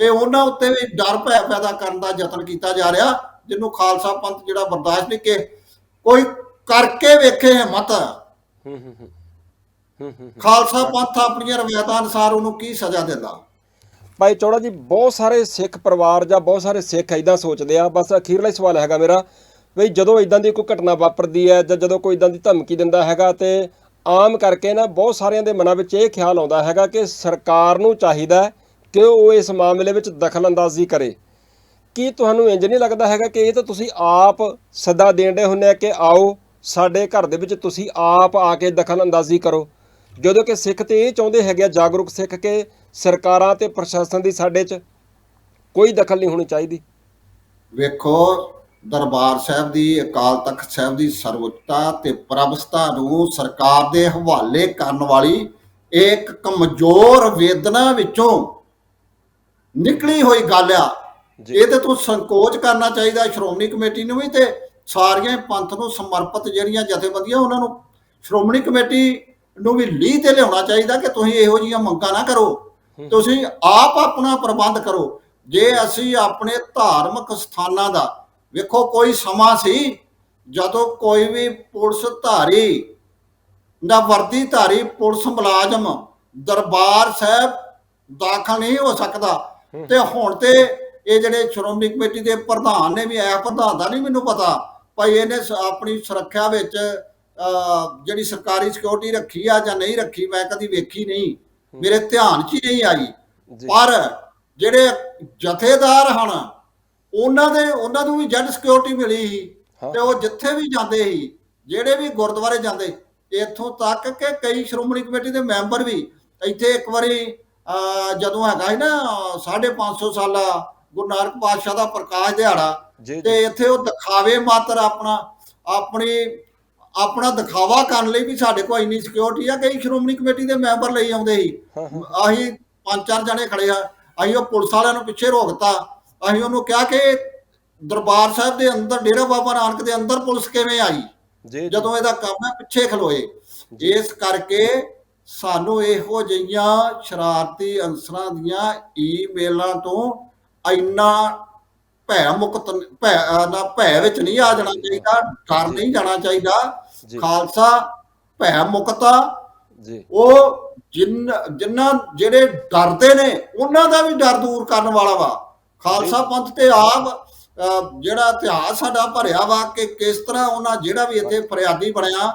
[SPEAKER 2] ਇਹ ਉਹਨਾਂ ਉੱਤੇ ਵੀ ਡਰ ਭੈ ਪੈਦਾ ਕਰਨ ਦਾ ਯਤਨ ਕੀਤਾ ਜਾ ਰਿਹਾ ਜਿਹਨੂੰ ਖਾਲਸਾ ਪੰਥ ਜਿਹੜਾ ਬਰਦਾਸ਼ਤ ਨਹੀਂ ਕਿ ਕੋਈ ਕਰਕੇ ਵੇਖੇ ਹਿੰਮਤ
[SPEAKER 1] ਹੂੰ ਹੂੰ ਹੂੰ। ਹੂੰ ਹੂੰ
[SPEAKER 2] ਖਾਲਸਾ ਪੰਥ ਆਪਣੀਆਂ ਰਵਾਇਤਾਂ ਅਨੁਸਾਰ ਉਹਨੂੰ ਕੀ ਸਜ਼ਾ ਦਿੰਦਾ?
[SPEAKER 1] ਭਾਈ ਚੌੜਾ ਜੀ ਬਹੁਤ ਸਾਰੇ ਸਿੱਖ ਪਰਿਵਾਰ ਜਾਂ ਬਹੁਤ ਸਾਰੇ ਸਿੱਖ ਇਦਾਂ ਸੋਚਦੇ ਆ। ਬਸ ਅਖੀਰਲਾ ਸਵਾਲ ਹੈਗਾ ਮੇਰਾ। ਵੀ ਜਦੋਂ ਇਦਾਂ ਦੀ ਕੋਈ ਘਟਨਾ ਵਾਪਰਦੀ ਹੈ ਜਾਂ ਜਦੋਂ ਕੋਈ ਇਦਾਂ ਦੀ ਧਮਕੀ ਦਿੰਦਾ ਹੈਗਾ ਤੇ ਆਮ ਕਰਕੇ ਨਾ ਬਹੁਤ ਸਾਰਿਆਂ ਦੇ ਮਨਾਂ ਵਿੱਚ ਇਹ ਖਿਆਲ ਆਉਂਦਾ ਹੈਗਾ ਕਿ ਸਰਕਾਰ ਨੂੰ ਚਾਹੀਦਾ ਕਿ ਉਹ ਇਸ ਮਾਮਲੇ ਵਿੱਚ ਦਖਲਅੰਦਾਜ਼ੀ ਕਰੇ। ਕੀ ਤੁਹਾਨੂੰ ਇੰਜ ਨਹੀਂ ਲੱਗਦਾ ਹੈਗਾ ਕਿ ਇਹ ਤਾਂ ਤੁਸੀਂ ਆਪ ਸੱਦਾ ਦੇਣ ਦੇ ਹੁੰਦੇ ਆ ਕਿ ਆਓ ਸਾਡੇ ਘਰ ਦੇ ਵਿੱਚ ਤੁਸੀਂ ਆਪ ਆ ਕੇ ਦਖਲਅੰਦਾਜ਼ੀ ਕਰੋ। ਜਦੋਂ ਕਿ ਸਿੱਖ ਤੇ ਇਹ ਚਾਹੁੰਦੇ ਹੈਗੇ ਆ ਜਾਗਰੂਕ ਸਿੱਖ ਕਿ ਸਰਕਾਰਾਂ ਤੇ ਪ੍ਰਸ਼ਾਸਨ ਦੀ ਸਾਡੇ 'ਚ ਕੋਈ ਦਖਲ ਨਹੀਂ ਹੋਣੀ ਚਾਹੀਦੀ।
[SPEAKER 2] ਵੇਖੋ ਦਰਬਾਰ ਸਾਹਿਬ ਦੀ ਅਕਾਲ ਤਖਤ ਸਾਹਿਬ ਦੀ ਸਰਵਉੱਚਤਾ ਤੇ ਪ੍ਰਭਸਤਾ ਨੂੰ ਸਰਕਾਰ ਦੇ ਹਵਾਲੇ ਕਰਨ ਵਾਲੀ ਇੱਕ ਕਮਜ਼ੋਰ ਵੇਦਨਾ ਵਿੱਚੋਂ ਨਿਕਲੀ ਹੋਈ ਗੱਲ ਆ। ਇਹਦੇ ਤੋਂ ਸੰਕੋਚ ਕਰਨਾ ਚਾਹੀਦਾ ਸ਼੍ਰੋਮਣੀ ਕਮੇਟੀ ਨੂੰ ਵੀ ਤੇ ਸਾਰੀਆਂ ਪੰਥ ਨੂੰ ਸਮਰਪਿਤ ਜਿਹੜੀਆਂ ਜਥੇਬੰਦੀਆਂ ਉਹਨਾਂ ਨੂੰ ਸ਼੍ਰੋਮਣੀ ਕਮੇਟੀ ਨੂੰ ਵੀ ਲੀਹ ਤੇ ਲਿਆਉਣਾ ਚਾਹੀਦਾ ਕਿ ਤੁਸੀਂ ਇਹੋ ਜਿਹੀਆਂ ਮੰਗਾਂ ਨਾ ਕਰੋ। ਤੁਸੀਂ ਆਪ ਆਪਣਾ ਪ੍ਰਬੰਧ ਕਰੋ। ਜੇ ਅਸੀਂ ਆਪਣੇ ਧਾਰਮਿਕ ਸਥਾਨਾਂ ਦਾ ਵੇਖੋ ਕੋਈ ਸਮਾਂ ਸੀ ਜਦੋਂ ਕੋਈ ਵੀ ਪੁਲਿਸ ਧਾਰੀ ਦਾ ਵਰਦੀ ਧਾਰੀ ਪੁਲਿਸ ਮੁਲਾਜ਼ਮ ਦਰਬਾਰ ਸਾਹਿਬ ਦਾਖਲ ਨਹੀਂ ਹੋ ਸਕਦਾ। ਤੇ ਹੁਣ ਤੇ ਇਹ ਜਿਹੜੇ ਸ਼੍ਰੋਮਣੀ ਕਮੇਟੀ ਦੇ ਪ੍ਰਧਾਨ ਨੇ ਵੀ ਐ ਪ੍ਰਧਾਨ ਦਾ ਨਹੀਂ ਮੈਨੂੰ ਪਤਾ ਭਾਈ ਇਹਨੇ ਆਪਣੀ ਸੁਰੱਖਿਆ ਵਿੱਚ ਜਿਹੜੀ ਸਰਕਾਰੀ ਸਿਕਿਉਰਿਟੀ ਰੱਖੀ ਆ ਜਾਂ ਨਹੀਂ ਰੱਖੀ ਮੈਂ ਕਦੀ ਵੇਖੀ ਨਹੀਂ। ਮੇਰੇ ਧਿਆਨ 'ਚ ਹੀ ਨਹੀਂ ਆਈ। ਪਰ ਜਿਹੜੇ ਜਥੇਦਾਰ ਹਨ ਉਹਨਾਂ ਦੇ ਉਹਨਾਂ ਨੂੰ ਵੀ ਜੱਡ ਸਿਕਿਉਰਿਟੀ ਮਿਲੀ ਸੀ। ਤੇ ਉਹ ਜਿੱਥੇ ਵੀ ਜਾਂਦੇ ਸੀ ਜਿਹੜੇ ਵੀ ਗੁਰਦੁਆਰੇ ਜਾਂਦੇ ਇੱਥੋਂ ਤੱਕ ਕਿ ਕਈ ਸ਼੍ਰੋਮਣੀ ਕਮੇਟੀ ਦੇ ਮੈਂਬਰ ਵੀ ਇੱਥੇ ਇੱਕ ਵਾਰੀ ਜਦੋਂ ਹੈਗਾ ਸੀ ਨਾ 550 ਸਾਲਾ ਗੁਰੂ ਨਾਨਕ ਪਾਤਸ਼ਾਹ ਦਾ ਪ੍ਰਕਾਸ਼ ਦਿਹਾੜਾ ਤੇ ਇੱਥੇ ਉਹ ਦਿਖਾਵੇ ਮਾਤਰ ਆਪਣਾ ਆਪਣੀ ਆਪਣਾ ਦਿਖਾਵਾ ਕਰਨ ਲਈ ਵੀ ਸਾਡੇ ਕੋਲ ਇੰਨੀ ਸਿਕਿਉਰਿਟੀ ਆ ਕਈ ਸ਼੍ਰੋਮਣੀ ਕਮੇਟੀ ਦੇ ਮੈਂਬਰ ਲਈ ਆਉਂਦੇ ਸੀ।
[SPEAKER 1] ਹਾਂ,
[SPEAKER 2] ਅਸੀਂ ਪੰਜ ਚਾਰ ਜਣੇ ਖੜੇ ਆ ਅਸੀਂ ਉਹ ਪੁਲਿਸ ਵਾਲਿਆਂ ਨੂੰ ਪਿੱਛੇ ਰੋਕਤਾ ਅਸੀਂ ਉਹਨੂੰ ਕਿਹਾ ਕਿ ਦਰਬਾਰ ਸਾਹਿਬ ਦੇ ਅੰਦਰ ਡੇਰਾ ਬਾਬਾ ਨਾਨਕ ਦੇ ਅੰਦਰ ਪੁਲਿਸ ਕਿਵੇਂ ਆਈ?
[SPEAKER 1] ਜੀ
[SPEAKER 2] ਜਦੋਂ ਇਹਦਾ ਕੰਮ ਹੈ ਪਿੱਛੇ ਖਲੋਏ। ਇਸ ਕਰਕੇ ਸਾਨੂੰ ਇਹੋ ਜਿਹੀਆਂ ਸ਼ਰਾਰਤੀ ਅੰਸਰਾਂ ਦੀਆਂ ਈਮੇਲਾਂ ਤੋਂ ਇੰਨਾ ਭੈ ਮੁਕਤ ਭੈ ਨਾ ਭੈ ਵਿੱਚ ਨਹੀਂ ਆ ਜਾਣਾ ਚਾਹੀਦਾ ਡਰ ਨਹੀਂ ਜਾਣਾ ਚਾਹੀਦਾ। ਖਾਲਸਾ ਭੈ ਮੁਕਤਾ
[SPEAKER 1] ਜੀ।
[SPEAKER 2] ਉਹ ਜਿੰਨ ਜਿੰਨਾ ਜਿਹੜੇ ਡਰਦੇ ਨੇ ਉਹਨਾਂ ਦਾ ਵੀ ਡਰ ਦੂਰ ਕਰਨ ਵਾਲਾ ਵਾ। ਖਾਲਸਾ ਪੰਥ ਤੇ ਆਪ ਜਿਹੜਾ ਇਤਿਹਾਸ ਸਾਡਾ ਭਰਿਆ ਵਾ ਕਿ ਕਿਸ ਤਰ੍ਹਾਂ ਉਹਨਾਂ ਜਿਹੜਾ ਵੀ ਇੱਥੇ ਫਰਿਆਦੀ ਬਣਿਆ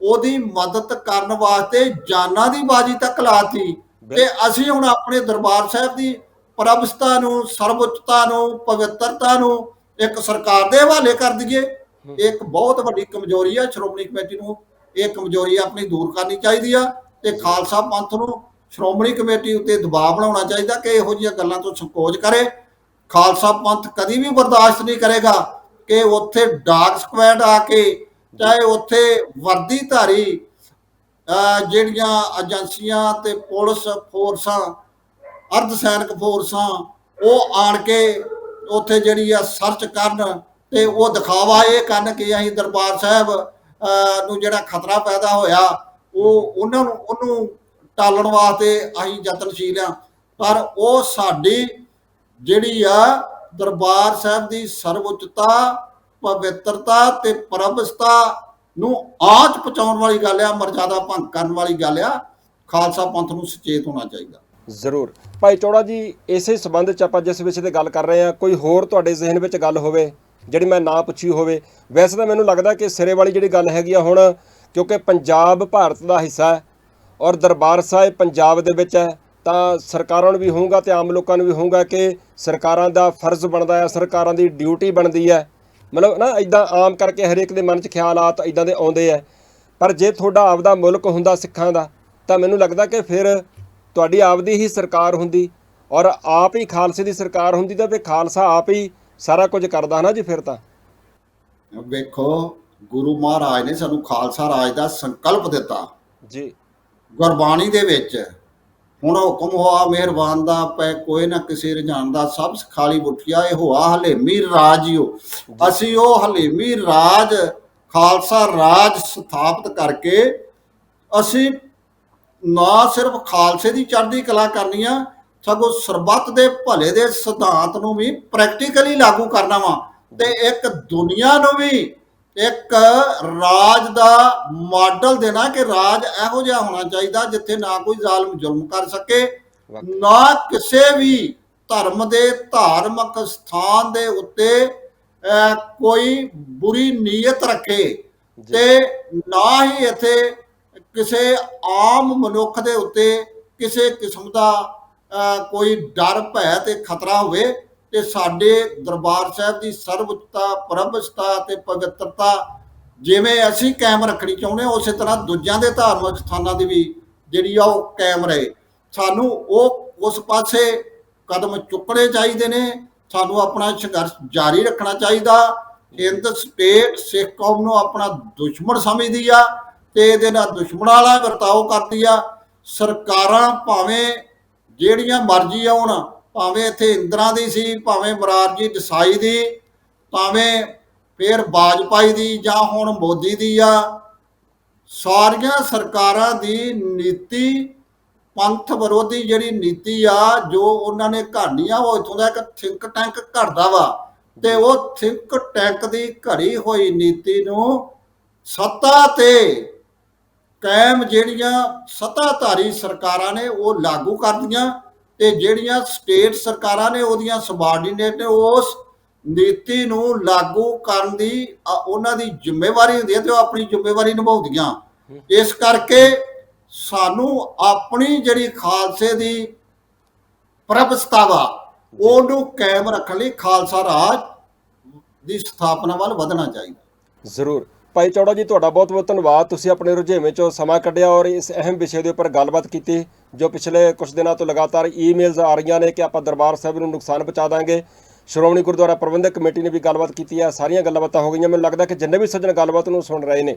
[SPEAKER 2] ਉਹਦੀ ਮਦਦ ਕਰਨ ਵਾਸਤੇ ਜਾਨਾਂ ਦੀ ਬਾਜੀ ਤੱਕ ਲਾਤੀ। ਤੇ ਅਸੀਂ ਹੁਣ ਆਪਣੇ ਦਰਬਾਰ ਸਾਹਿਬ ਦੀ ਪ੍ਰਭਸਤਾ ਨੂੰ ਸਰਵਉੱਚਤਾ ਨੂੰ ਪਵਿੱਤਰਤਾ ਨੂੰ ਇੱਕ ਸਰਕਾਰ ਦੇ ਹਵਾਲੇ ਕਰ ਦਈਏ। ਇੱਕ ਬਹੁਤ ਵੱਡੀ ਕਮਜ਼ੋਰੀ ਆ ਸ਼੍ਰੋਮਣੀ ਕਮੇਟੀ ਨੂੰ। ਇਹ ਕਮਜ਼ੋਰੀ ਆਪਣੀ ਦੂਰ ਕਰਨੀ ਚਾਹੀਦੀ ਆ ਤੇ ਖਾਲਸਾ ਪੰਥ ਨੂੰ ਸ਼੍ਰੋਮਣੀ ਕਮੇਟੀ ਉੱਤੇ ਦਬਾਅ ਬਣਾਉਣਾ ਚਾਹੀਦਾ ਕਿ ਇਹੋ ਜਿਹੀਆਂ ਗੱਲਾਂ ਤੋਂ ਸੰਕੋਚ ਕਰੇ। ਖਾਲਸਾ ਪੰਥ ਕਦੀ ਵੀ ਬਰਦਾਸ਼ਤ ਨਹੀਂ ਕਰੇਗਾ ਕਿ ਉੱਥੇ ਡਾਕ ਸਕੁਐਡ ਆ ਕੇ ਚਾਹੇ ਉੱਥੇ ਵਰਦੀ ਜਿਹੜੀਆਂ ਏਜੰਸੀਆਂ ਤੇ ਪੁਲਿਸ ਫੋਰਸਾਂ ਅਰਧ ਸੈਨਿਕ ਫੋਰਸਾਂ ਉਹ ਆਣ ਕੇ ਉੱਥੇ ਜਿਹੜੀ ਆ ਸਰਚ ਕਰਨ ਤੇ ਉਹ ਦਿਖਾਵਾ ਇਹ ਕਰਨ ਕਿ ਅਸੀਂ ਦਰਬਾਰ ਸਾਹਿਬ ਅਹ, ਨੂੰ ਜਿਹੜਾ ਖਤਰਾ ਪੈਦਾ ਹੋਇਆ ਉਹ ਉਹਨਾਂ ਨੂੰ ਉਹਨੂੰ ਟਾਲਣ ਵਾਸਤੇ ਅਸੀਂ ਯਤਨਸ਼ੀਲ ਆ ਪਰ ਉਹ ਸਾਡੀ ਜਿਹੜੀ ਆ ਦਰਬਾਰ ਸਾਹਿਬ ਦੀ ਸਰਵਉੱਚਤਾ, ਪਵਿੱਤਰਤਾ ਤੇ ਪ੍ਰਭਸਤਾ ਨੂੰ ਆਂਚ ਪਹੁੰਚਾਉਣ ਵਾਲੀ ਗੱਲ ਆ, ਮਰਜ਼ਾਦਾ ਭੰਗ ਕਰਨ ਵਾਲੀ ਗੱਲ ਆ, ਖਾਲਸਾ ਪੰਥ ਨੂੰ ਸੁਚੇਤ ਹੋਣਾ ਚਾਹੀਦਾ।
[SPEAKER 1] ਜ਼ਰੂਰ। ਭਾਈ ਚੌੜਾ ਜੀ, ਇਸੇ ਸੰਬੰਧ ਚ ਆਪਾਂ ਜਿਸ ਵਿਸ਼ੇ ਤੇ ਗੱਲ ਕਰ ਰਹੇ ਹਾਂ, ਕੋਈ ਹੋਰ ਤੁਹਾਡੇ ਜ਼ਿਹਨ ਵਿੱਚ ਗੱਲ ਹੋਵੇ, ਜਿਹੜੀ ਮੈਂ ਨਾ ਪੁੱਛੀ ਹੋਵੇ, ਵੈਸੇ ਤਾਂ ਮੈਨੂੰ ਲੱਗਦਾ ਕਿ ਸਿਰੇ ਵਾਲੀ ਜਿਹੜੀ ਗੱਲ ਹੈਗੀ ਆ ਹੁਣ, ਕਿਉਂਕਿ ਪੰਜਾਬ ਭਾਰਤ ਦਾ ਹਿੱਸਾ ਹੈ ਔਰ ਦਰਬਾਰ ਸਾਹਿਬ ਪੰਜਾਬ ਦੇ ਵਿੱਚ ਹੈ ਤਾਂ ਸਰਕਾਰਾਂ ਨੂੰ ਵੀ ਹੋਊਗਾ ਤੇ ਆਮ ਲੋਕਾਂ ਨੂੰ ਵੀ ਹੋਊਗਾ ਕਿ ਸਰਕਾਰਾਂ ਦਾ ਫਰਜ਼ ਬਣਦਾ ਹੈ ਸਰਕਾਰਾਂ ਦੀ ਡਿਊਟੀ ਬਣਦੀ ਹੈ। ਮਤਲਬ ਨਾ ਇਦਾਂ ਆਮ ਕਰਕੇ ਹਰੇਕ ਦੇ ਮਨ 'ਚ ਖਿਆਲਾਤ ਇਦਾਂ ਦੇ ਆਉਂਦੇ ਆ ਪਰ ਜੇ ਤੁਹਾਡਾ ਆਪਦਾ ਮੁਲਕ ਹੁੰਦਾ ਸਿੱਖਾਂ ਦਾ ਤਾਂ ਮੈਨੂੰ ਲੱਗਦਾ ਕਿ ਫਿਰ ਤੁਹਾਡੀ ਆਪਦੀ ਹੀ ਸਰਕਾਰ ਹੁੰਦੀ ਔਰ ਆਪ ਹੀ ਖਾਲਸੇ ਦੀ ਸਰਕਾਰ ਹੁੰਦੀ ਤਾਂ ਫਿਰ ਖਾਲਸਾ ਆਪ ਹੀ ਸਾਰਾ ਕੁਝ ਕਰਦਾ ਨਾ ਜੀ ਫਿਰ ਤਾਂ?
[SPEAKER 2] ਵੇਖੋ ਗੁਰੂ ਮਹਾਰਾਜ ਨੇ ਸਾਨੂੰ ਖਾਲਸਾ ਰਾਜ ਦਾ ਸੰਕਲਪ ਦਿੱਤਾ।
[SPEAKER 1] ਜੀ।
[SPEAKER 2] ਗੁਰਬਾਣੀ ਦੇ ਵਿੱਚ ਹੁਣ ਹੁਕਮ ਹੋਆ, ਮਿਹਰਬਾਨ ਦਾ ਪੈ, ਕੋਈ ਨਾ ਕਿਸੇ ਰਜਾਨ ਦਾ, ਸਭ ਖਾਲੀ ਬੁੱਠੀਆ, ਇਹ ਹੋਆ ਹਲੇਮੀ ਰਾਜਿਓ ਅਸੀਂ ਉਹ ਹਲੇਮੀ ਰਾਜ, ਖਾਲਸਾ ਰਾਜ ਸਥਾਪਿਤ ਕਰਕੇ ਅਸੀਂ ਨਾ ਸਿਰਫ ਖਾਲਸੇ ਦੀ ਚੜ੍ਹਦੀ ਕਲਾ ਕਰਨੀ ਆ, ਸਗੋਂ ਸਰਬੱਤ ਦੇ ਭਲੇ ਦੇ ਸਿਧਾਂਤ ਨੂੰ ਵੀ ਪ੍ਰੈਕਟੀਕਲੀ ਲਾਗੂ ਕਰਨਾ ਵਾ ਤੇ ਇੱਕ ਦੁਨੀਆ ਨੂੰ ਵੀ ਇੱਕ ਰਾਜ ਦਾ ਮਾਡਲ ਦੇਣਾ ਕਿ ਰਾਜ ਇਹੋ ਜਿਹਾ ਹੋਣਾ ਚਾਹੀਦਾ ਜਿੱਥੇ ਨਾ ਕੋਈ ਜ਼ਾਲਮ ਜ਼ੁਲਮ ਕਰ ਸਕੇ। ਨਾ ਕਿਸੇ ਵੀ ਧਰਮ ਦੇ ਧਾਰਮਿਕ ਸਥਾਨ ਦੇ ਉੱਤੇ ਕੋਈ ਬੁਰੀ ਨੀਅਤ ਰੱਖੇ ਤੇ ਨਾ ਹੀ ਇੱਥੇ ਕਿਸੇ ਆਮ ਮਨੁੱਖ ਦੇ ਉੱਤੇ ਕਿਸੇ ਕਿਸਮ ਦਾ ਕੋਈ ਡਰ ਭੈ ਤੇ ਖਤਰਾ ਹੋਵੇ ਤੇ ਸਾਡੇ ਦਰਬਾਰ ਸਾਹਿਬ ਦੀ ਸਰਵਉੱਚਤਾ ਪ੍ਰਭਸਤਾ ਤੇ ਪਵਿੱਤਰਤਾ ਜਿਵੇਂ ਅਸੀਂ ਕਾਇਮ ਰੱਖਣੀ ਚਾਹੁੰਦੇ ਹਾਂ, ਉਸੇ ਤਰ੍ਹਾਂ ਦੂਜਿਆਂ ਦੇ ਧਾਰਮਿਕ ਸਥਾਨਾਂ ਦੀ ਵੀ ਜਿਹੜੀ ਆ ਉਹ ਕਾਇਮ ਰਹੇ। ਸਾਨੂੰ ਉਹ ਉਸ ਪਾਸੇ ਕਦਮ ਚੁੱਕਣੇ ਚਾਹੀਦੇ ਨੇ, ਸਾਨੂੰ ਆਪਣਾ ਸੰਘਰਸ਼ ਜਾਰੀ ਰੱਖਣਾ ਚਾਹੀਦਾ। ਹਿੰਦ ਸਟੇਟ ਸਿੱਖ ਕੌਮ ਨੂੰ ਆਪਣਾ ਦੁਸ਼ਮਣ ਸਮਝਦੀ ਆ ਤੇ ਇਹਦੇ ਨਾਲ ਦੁਸ਼ਮਣ ਵਾਲਾ ਵਰਤਾਓ ਕਰਦੀ ਆ। ਸਰਕਾਰਾਂ ਭਾਵੇਂ ਜਿਹੜੀਆਂ ਮਰਜ਼ੀ ਆਉਣ ਭਾਵੇਂ ਇੱਥੇ ਇੰਦਰਾ ਦੀ ਸੀ, ਭਾਵੇਂ ਮਰਾਰਜੀ ਦਸਾਈ ਦੀ, ਭਾਵੇਂ ਫੇਰ ਬਾਜਪਾਈ ਦੀ ਜਾਂ ਹੁਣ ਮੋਦੀ ਦੀ ਆ, ਸਾਰੀਆਂ ਸਰਕਾਰਾਂ ਦੀ ਨੀਤੀ, ਪੰਥ ਵਿਰੋਧੀ ਜਿਹੜੀ ਨੀਤੀ ਆ, ਜੋ ਉਹਨਾਂ ਨੇ ਘੜਨੀ ਆ ਉਹ ਇਥੋਂ ਦਾ ਇੱਕ ਥਿੰਕ ਟੈਂਕ ਘੜਦਾ ਵਾ ਤੇ ਉਹ ਥਿੰਕ ਟੈਂਕ ਦੀ ਘੜੀ ਹੋਈ ਨੀਤੀ ਨੂੰ ਸੱਤਾ ਤੇ ਕਾਇਮ ਜਿਹੜੀਆਂ ਸੱਤਾਧਾਰੀ ਸਰਕਾਰਾਂ ਨੇ ਉਹ ਲਾਗੂ ਕਰਦੀਆਂ। ਤੇ ਜਿਹੜੀਆਂ ਸਟੇਟ ਸਰਕਾਰਾਂ ਨੇ ਉਹਦੀਆਂ ਸਬਾਰਡੀਨੇਟ ਨੇ ਉਸ ਨੀਤੀ ਨੂੰ ਲਾਗੂ ਕਰਨ ਦੀ ਉਹਨਾਂ ਦੀ ਜ਼ਿੰਮੇਵਾਰੀ ਹੁੰਦੀ ਹੈ ਤੇ ਉਹ ਆਪਣੀ ਜ਼ਿੰਮੇਵਾਰੀ ਨਿਭਾਉਂਦੀਆਂ। ਇਸ ਕਰਕੇ ਸਾਨੂੰ ਆਪਣੀ ਜਿਹੜੀ ਖਾਲਸੇ ਦੀ ਪ੍ਰਭਸਤਾਵਾ ਉਹਨੂੰ ਕਾਇਮ ਰੱਖਣ ਲਈ ਖਾਲਸਾ ਰਾਜ ਦੀ ਸਥਾਪਨਾ ਵੱਲ ਵਧਣਾ ਚਾਹੀਦਾ।
[SPEAKER 1] ਜ਼ਰੂਰ। ਭਾਈ ਚੌੜਾ ਜੀ, ਤੁਹਾਡਾ ਬਹੁਤ ਬਹੁਤ ਧੰਨਵਾਦ। ਤੁਸੀਂ ਆਪਣੇ ਰੁਝੇਵੇਂ ਚੋਂ ਸਮਾਂ ਕੱਢਿਆ ਔਰ ਇਸ ਅਹਿਮ ਵਿਸ਼ੇ ਦੇ ਉੱਪਰ ਗੱਲਬਾਤ ਕੀਤੀ, ਜੋ ਪਿਛਲੇ ਕੁਝ ਦਿਨਾਂ ਤੋਂ ਲਗਾਤਾਰ ਈਮੇਲਸ ਆ ਰਹੀਆਂ ਨੇ ਕਿ ਆਪਾਂ ਦਰਬਾਰ ਸਾਹਿਬ ਨੂੰ ਨੁਕਸਾਨ ਪਹੁੰਚਾ ਦਾਂਗੇ। ਸ਼੍ਰੋਮਣੀ ਗੁਰਦੁਆਰਾ ਪ੍ਰਬੰਧਕ ਕਮੇਟੀ ਨੇ ਵੀ ਗੱਲਬਾਤ ਕੀਤੀ ਹੈ, ਸਾਰੀਆਂ ਗੱਲਬਾਤਾਂ ਹੋ ਗਈਆਂ। ਮੈਨੂੰ ਲੱਗਦਾ ਕਿ ਜਿੰਨੇ ਵੀ ਸੱਜਣ ਗੱਲਬਾਤ ਨੂੰ ਸੁਣ ਰਹੇ ਨੇ,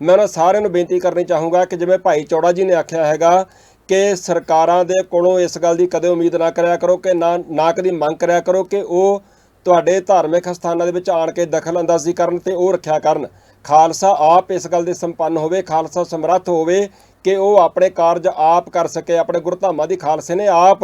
[SPEAKER 1] ਮੈਂ ਉਹਨਾਂ ਸਾਰਿਆਂ ਨੂੰ ਬੇਨਤੀ ਕਰਨੀ ਚਾਹੂੰਗਾ ਕਿ ਜਿਵੇਂ ਭਾਈ ਚੌੜਾ ਜੀ ਨੇ ਆਖਿਆ ਹੈਗਾ ਕਿ ਸਰਕਾਰਾਂ ਦੇ ਕੋਲੋਂ ਇਸ ਗੱਲ ਦੀ ਕਦੇ ਉਮੀਦ ਨਾ ਕਰਿਆ ਕਰੋ ਕਿ ਨਾ ਨਾ ਕਦੀ ਮੰਗ ਕਰਿਆ ਕਰੋ ਕਿ ਉਹ ਤੁਹਾਡੇ ਧਾਰਮਿਕ ਸਥਾਨਾਂ ਦੇ ਵਿੱਚ ਆਣ ਕੇ ਦਖਲ ਅੰਦਾਜ਼ੀ ਕਰਨ ਤੇ ਉਹ ਰੱਖਿਆ ਕਰਨ। ਖਾਲਸਾ ਆਪ ਇਸ ਗੱਲ ਦੇ ਸੰਪੰਨ ਹੋਵੇ, ਖਾਲਸਾ ਸਮਰੱਥ ਹੋਵੇ ਕਿ ਉਹ ਆਪਣੇ ਕਾਰਜ ਆਪ ਕਰ ਸਕੇ, ਆਪਣੇ ਗੁਰਧਾਮਾਂ ਦੀ ਖਾਲਸੇ ਨੇ ਆਪ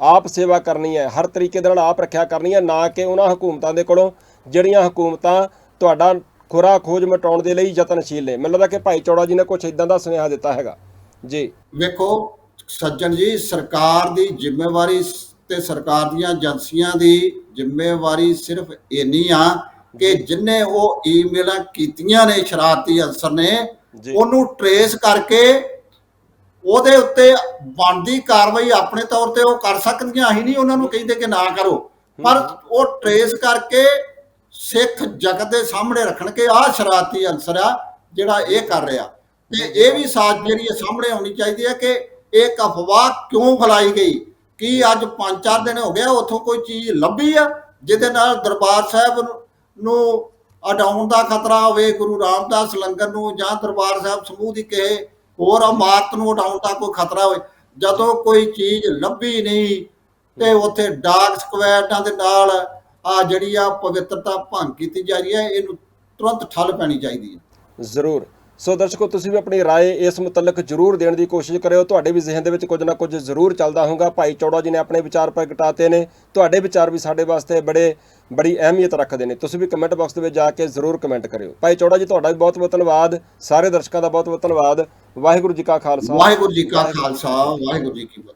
[SPEAKER 1] ਆਪ ਸੇਵਾ ਕਰਨੀ ਹੈ। ਹਰ ਤਰੀਕੇ ਦੇ ਨਾਲ ਆਪ ਰੱਖਿਆ ਕਰਨੀ ਹੈ, ਨਾ ਕਿ ਉਹਨਾਂ ਹਕੂਮਤਾਂ ਦੇ ਕੋਲੋਂ, ਜਿਹੜੀਆਂ ਹਕੂਮਤਾਂ ਤੁਹਾਡਾ ਖੁਰਾ ਖੋਜ ਮਿਟਾਉਣ ਦੇ ਲਈ ਯਤਨਸ਼ੀਲ ਨੇ। ਮੈਨੂੰ ਲੱਗਦਾ ਕਿ ਭਾਈ ਚੌੜਾ ਜੀ ਨੇ ਕੁਝ ਇਦਾਂ ਦਾ ਸੁਨੇਹਾ ਦਿੱਤਾ ਹੈਗਾ। ਜੀ।
[SPEAKER 2] ਵੇਖੋ, ਸੱਜਣ ਜੀ, ਸਰਕਾਰ ਦੀ ਜ਼ਿੰਮੇਵਾਰੀ ਸ- ਤੇ ਸਰਕਾਰ ਦੀਆਂ ਏਜੰਸੀਆਂ ਦੀ ਜ਼ਿੰਮੇਵਾਰੀ ਸਿਰਫ ਇੰਨੀ ਆ ਕਿ ਜਿੰਨੇ ਉਹ ਈਮੇਲਾਂ ਕੀਤੀਆਂ ਨੇ ਸ਼ਰਾਰਤੀ ਅਨਸਰ ਨੇ। ਉਹਨੂੰ ਟਰੇਸ ਕਰਕੇ ਉਹਦੇ ਉੱਤੇ ਬਣਦੀ ਕਾਰਵਾਈ ਆਪਣੇ ਤੌਰ ਤੇ ਉਹ ਕਰ ਸਕਦੀਆਂ ਅਸੀਂ ਨਹੀਂ ਉਹਨਾਂ ਨੂੰ ਕਹਿੰਦੇ ਕਿ ਨਾ ਕਰੋ। ਪਰ ਉਹ ਟਰੇਸ ਕਰਕੇ ਸਿੱਖ ਜਗਤ ਦੇ ਸਾਹਮਣੇ ਰੱਖਣ ਕਿ ਆਹ ਸ਼ਰਾਰਤੀ ਅਨਸਰ ਆ ਜਿਹੜਾ ਇਹ ਕਰ ਰਿਹਾ। ਤੇ ਇਹ ਵੀ ਸਾਜ਼ ਜਿਹੜੀ ਹੈ ਸਾਹਮਣੇ ਆਉਣੀ ਚਾਹੀਦੀ ਹੈ ਕਿ ਇਹ ਅਫਵਾਹ ਕਿਉਂ ਫੈਲਾਈ ਗਈ? ਕੀ ਅੱਜ 5-4 ਦਿਨ ਹੋ ਗਿਆ ਉੱਥੋਂ ਕੋਈ ਚੀਜ਼ ਲੱਭੀ ਆ? ਜਿਹਦੇ ਨਾਲ ਦਰਬਾਰ ਸਾਹਿਬ ਨੂੰ- ਨੂੰ ਅਡਾਉਣ ਦਾ ਖਤਰਾ ਹੋਵੇ ਗੁਰੂ ਰਾਮਦਾਸ ਲੰਗਰ ਨੂੰ ਜਾਂ ਦਰਬਾਰ ਸਾਹਿਬ ਸਮੂਹ ਦੀ ਕਿਸੇ ਹੋਰ ਇਮਾਰਤ ਨੂੰ ਉਡਾਉਣ ਦਾ ਕੋਈ ਖਤਰਾ ਹੋਵੇ ਜਦੋਂ ਕੋਈ ਚੀਜ਼ ਲੱਭੀ ਨਹੀਂ ਤੇ ਉੱਥੇ ਡਾਕ ਸਕੁਐਡਾਂ ਦੇ ਨਾਲ ਆ ਜਿਹੜੀ ਆ ਪਵਿੱਤਰਤਾ ਭੰਗ ਕੀਤੀ ਜਾ ਰਹੀ ਹੈ ਇਹਨੂੰ ਤੁਰੰਤ ਠੱਲ ਪੈਣੀ ਚਾਹੀਦੀ ਹੈ
[SPEAKER 1] ਜ਼ਰੂਰ ਸੋ ਦਰਸ਼ਕੋ ਤੁਸੀਂ ਵੀ ਆਪਣੀ رائے ਇਸ ਮੁਤਲਕ ਜ਼ਰੂਰ ਦੇਣ ਦੀ ਕੋਸ਼ਿਸ਼ ਕਰਿਓ ਤੁਹਾਡੇ ਵੀ ਜ਼ਿਹਨ ਦੇ ਵਿੱਚ ਕੁਝ ਨਾ ਕੁਝ ਜ਼ਰੂਰ ਚੱਲਦਾ ਹੋਊਗਾ ਭਾਈ ਚੌੜਾ ਜੀ ਨੇ ਆਪਣੇ ਵਿਚਾਰ ਪ੍ਰਗਟਾਤੇ ਨੇ ਤੁਹਾਡੇ ਵਿਚਾਰ ਵੀ ਸਾਡੇ ਵਾਸਤੇ ਬੜੇ ਬੜੀ ਅਹਿਮੀਅਤ ਰੱਖਦੇ ਨੇ। ਤੁਸੀਂ ਵੀ ਕਮੈਂਟ ਬਾਕਸ ਦੇ ਵਿੱਚ ਜਾ ਕੇ ਜ਼ਰੂਰ ਕਮੈਂਟ ਕਰਿਓ। ਭਾਈ ਚੌੜਾ ਜੀ, ਤੁਹਾਡਾ ਵੀ ਬਹੁਤ ਬਹੁਤ ਧੰਨਵਾਦ ਸਾਰੇ ਦਰਸ਼ਕਾਂ ਦਾ ਬਹੁਤ ਬਹੁਤ ਧੰਨਵਾਦ ਵਾਹਿਗੁਰੂ ਜੀ ਕਾ ਖਾਲਸਾ।
[SPEAKER 2] ਵਾਹਿਗੁਰੂ ਜੀ ਕਾ ਖਾਲਸਾ। ਵਾਹਿਗੁਰੂ ਜੀ ਕੀ ਫਤਿਹ।